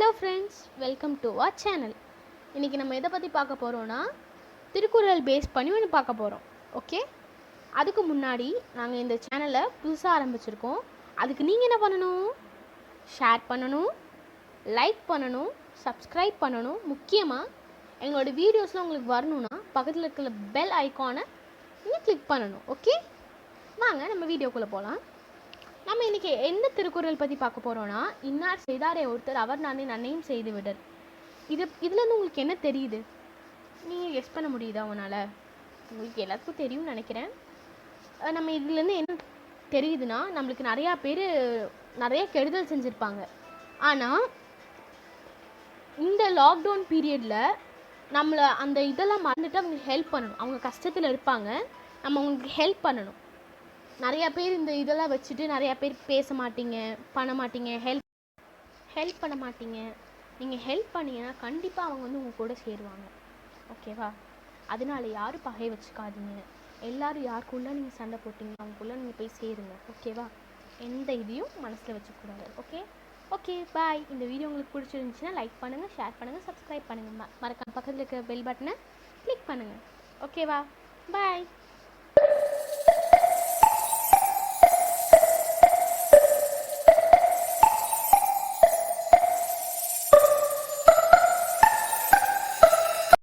Hello friends welcome to our channel இன்றைக்கி நம்ம எதை பற்றி பார்க்க போகிறோன்னா திருக்குறள் பேஸ் பண்ணி ஒன்று பார்க்க போகிறோம் ஓகே அதுக்கு முன்னாடி நாங்கள் இந்த சேனலை புதுசாக ஆரம்பிச்சிருக்கோம். அதுக்கு நீங்கள் என்ன பண்ணணும்? ஷேர் பண்ணணும். லைக் பண்ணணும். சப்ஸ்கிரைப் பண்ணணும். முக்கியமாக எங்களோட வீடியோஸ்லாம் உங்களுக்கு வரணும்னா பக்கத்தில் இருக்கிற பெல் ஐக்கானை நீங்கள் கிளிக் பண்ணணும். ஓகே வாங்க நம்ம வீடியோக்குள்ளே போகலாம் நம்ம இன்னைக்கு என்ன திருக்குறள் பற்றி பார்க்க போகிறோன்னா இன்னார் செய்தாரே ஒருத்தர் அவர் நானே நன்னையும் செய்து விடர். இது இதுலேருந்து உங்களுக்கு என்ன தெரியுது? நீங்கள் எஸ் பண்ண முடியுதா உங்களால் உங்களுக்கு எல்லாத்துக்கும் தெரியும்னு நினைக்கிறேன். நம்ம இதுலேருந்து என்ன தெரியுதுன்னா நம்மளுக்கு நிறையா பேர் நிறைய கெடுதல் செஞ்சுருப்பாங்க. ஆனால் இந்த லாக்டவுன் பீரியடில் நம்மளை அந்த இதெல்லாம் மறந்துட்டு அவங்களுக்கு ஹெல்ப் பண்ணணும். அவங்க கஷ்டத்தில் இருப்பாங்க. நம்ம அவங்களுக்கு ஹெல்ப் பண்ணணும். நிறையா பேர் இந்த இதெல்லாம் வச்சுட்டு நிறையா பேர் பேச மாட்டீங்க பண்ண மாட்டீங்க ஹெல்ப் ஹெல்ப் பண்ண மாட்டீங்க நீங்கள் ஹெல்ப் பண்ணீங்கன்னா கண்டிப்பாக அவங்க வந்து உங்கள் கூட சேருவாங்க. ஓகேவா அதனால யாரும் பகை வச்சுக்காதீங்க. எல்லாரும் யாருக்குள்ளே நீங்கள் சண்டை போட்டீங்க அவங்களுக்குள்ளே நீங்கள் போய் சேருங்க. ஓகேவா எந்த இதையும் மனசில் வச்சுக்கூடாது ஓகே ஓகே பாய் இந்த வீடியோ உங்களுக்கு பிடிச்சிருந்துச்சின்னா லைக் பண்ணுங்கள் ஷேர் பண்ணுங்கள் சப்ஸ்கிரைப் பண்ணுங்கள் மறக்காம பக்கத்தில் இருக்கிற பெல் பட்டனை கிளிக் பண்ணுங்கள் ஓகேவா பாய்